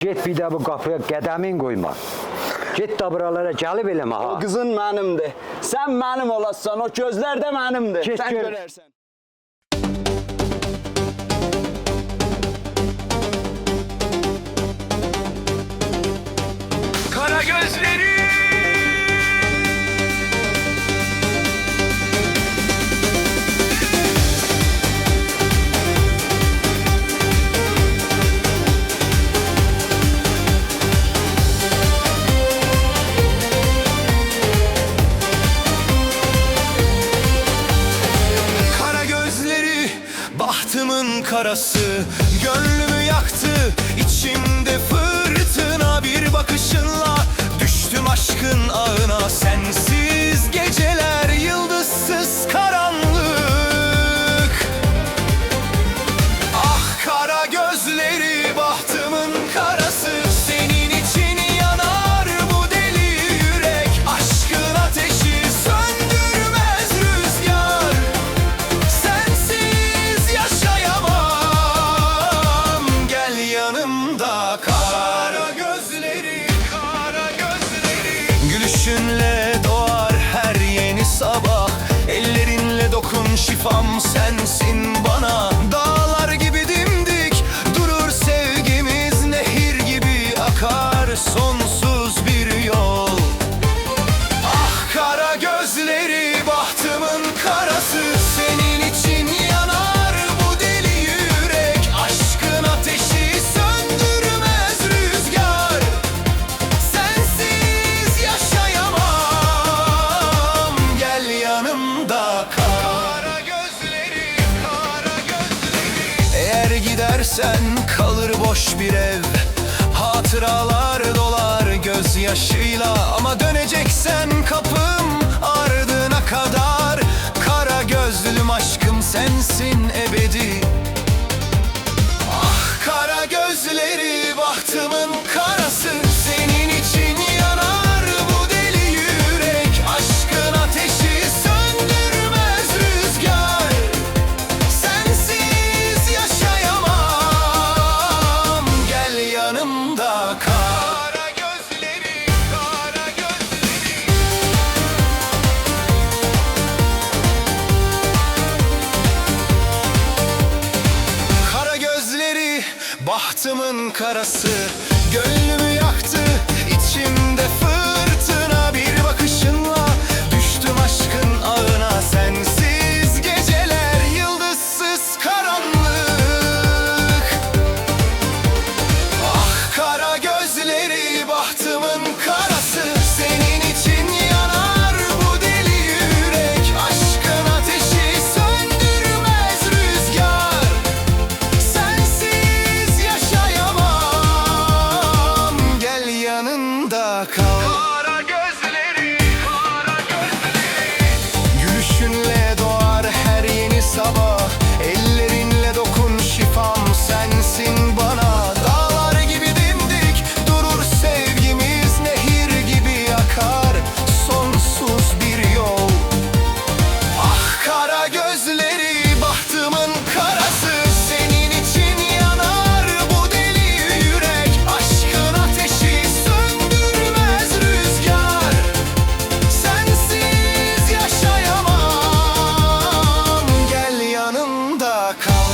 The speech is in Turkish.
Get bir daha bu kapıya qədəmin qoyma. Get da buralara gəlib eləmə ha. O kızın benimdi. Sen benim olassan, o gözler de benimdi. Kes Sen gör- görersen. Kara gözleri karası Gönlümü yaktı içimde fırtına şifam sensin bana. Dağlar gibi dimdik durur sevgimiz Nehir gibi akar sonsuz gidersen kalır boş bir ev. Hatıralar dolar gözyaşıyla bahtımın karası Gönlümü yaktı call. Call